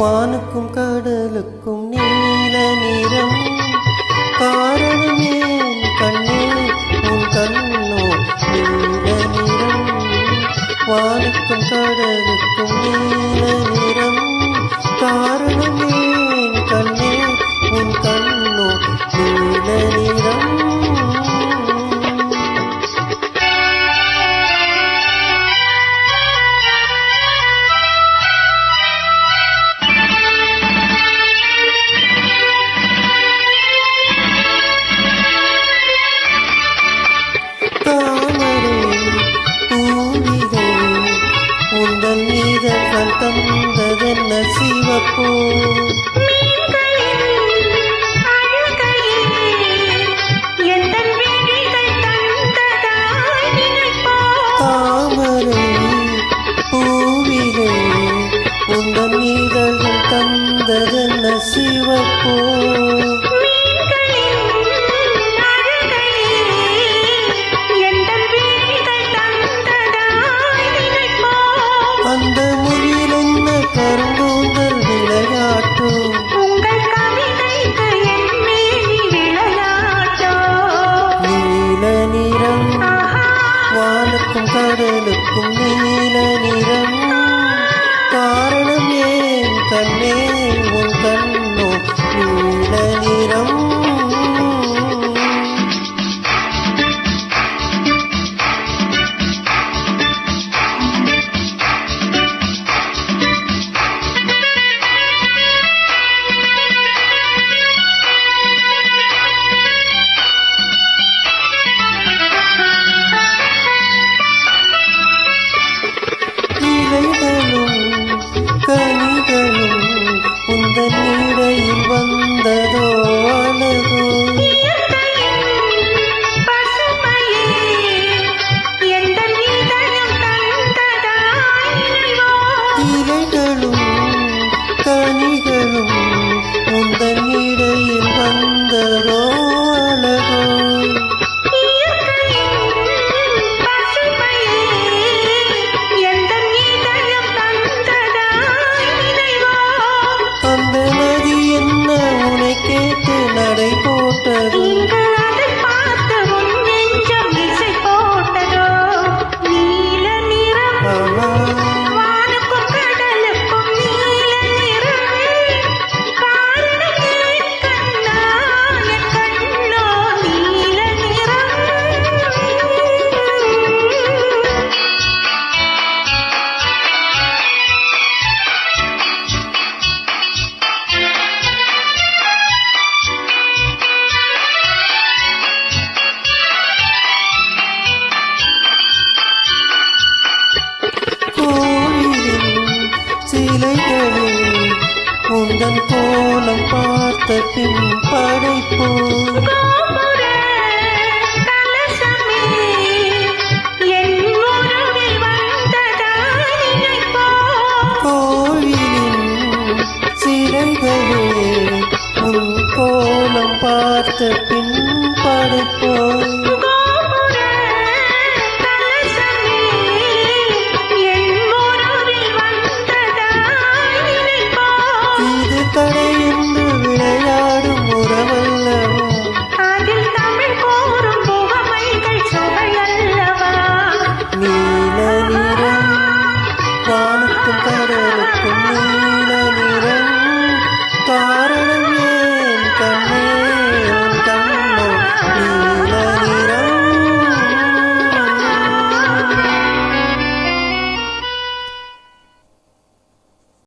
வானுக்கும் கடலுக்கும் நீல நிறம். காரணம் ஏன் கண்ணே உன் கண்ணோ நீல நிறம். வானுக்கும் கடலுக்கும் நீல காப்போ தாமரை பூவிகை உங்கள் நீதர்கள் தந்ததென்ன சிவப்போ. கைகளே உந்தன் கோலம் பார்த்த பின் படைப்போம் கோயிலின் சிலைகளே உன் கோலம் பார்த்த பின் படைப்போம் competitive